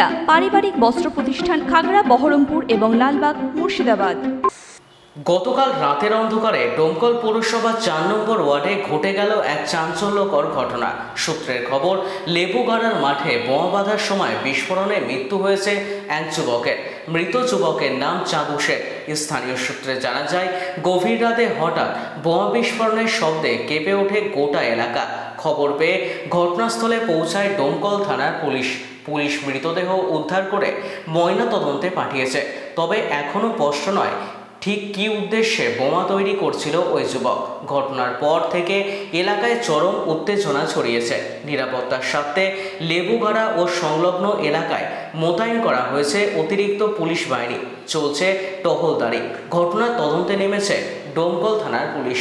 সুনিতা পারিবারিক বস্ত্র প্রতিষ্ঠান খাগড়া, বহরমপুর এবং লালবাগ, মুর্শিদাবাদ। গতকাল রাতের অন্ধকারে ডোমকল পৌরসভা চার নম্বর ওয়ার্ডে ঘটে গেল এক চাঞ্চল্যকর ঘটনা। সূত্রের খবর, লেবুগাড়ার মাঠে বোমা বাঁধার সময় বিস্ফোরণে মৃত্যু হয়েছে এক যুবকের। মৃত যুবকের নাম চাঁদু শেখ স্থানীয় সূত্রে জানা যায়, গভীর রাতে হঠাৎ বোমা বিস্ফোরণের শব্দে কেঁপে ওঠে গোটা এলাকা। খবর পেয়ে ঘটনাস্থলে পৌঁছায় ডোমকল থানার পুলিশ। পুলিশ মৃতদেহ উদ্ধার করে ময়না তদন্তে পাঠিয়েছে। তবে এখনও স্পষ্ট নয় ঠিক কি উদ্দেশ্যে বোমা তৈরি করছিল ওই যুবক। ঘটনার পর থেকে এলাকায় চরম উত্তেজনা ছড়িয়েছে। নিরাপত্তার স্বার্থে লেবুগাড়া ও সংলগ্ন এলাকায় মোতায়েন করা হয়েছে অতিরিক্ত পুলিশ বাহিনী। চলছে টহলদারি। ঘটনার তদন্তে নেমেছে ডোমকল থানার পুলিশ।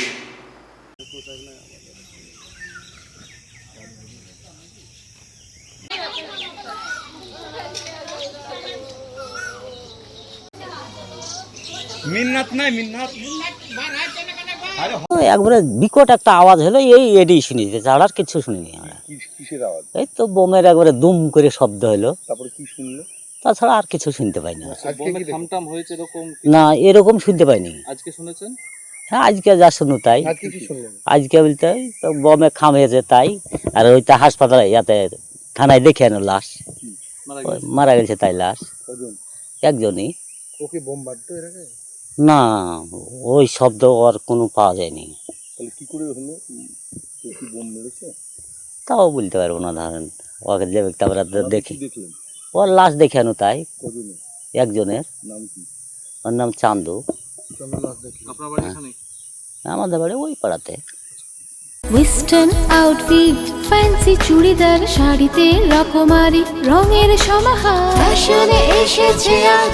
মিন্নাত নাই মিন্নাত। একবারে বিকট একটা আওয়াজ হলো এই এডি শুনি ছাড়া আর কিছু শুনিনি আমরা। কিসের আওয়াজ? এই তো বোমের একবারে দুম করে শব্দ হলো। তারপরে কি শুনলো? তাছাড়া আর কিছু শুনতে পাইনি এরকম না এরকম শুনতে পাইনি। আজকে শুনেছেন? হ্যাঁ আজকে যা শুনু তাই। আজকে আজকে বলতে ওই তো বোমে খাম হয়েছে তাই আর ওইটা হাসপাতালে ইয়াতে থানায় দেখে আনো লাশ। মারা গেছে। তাই লাশ। একজনই। ওকে বোম বাড়তো এর আগে? না ওই শব্দ আর কোনো পাওয়া যায়নি। তাহলে কি করে হলো? কি বোম মেরেছে? তাও বলতে পারব না ধরেন। ওকে যে ব্যক্তি দেখি। ওর লাশ দেখে আনো তাই। একজনের। নাম কি? ওর নাম চান্দু। এখানে? আমাদের বাড়ি ওই পাড়াতে। ওয়েস্টার্ন আউটফিট ফ্যান্সি চুড়িদার শাড়িতে রকমারি রঙের সমাহার। ফ্যাশনে এসেছে আজ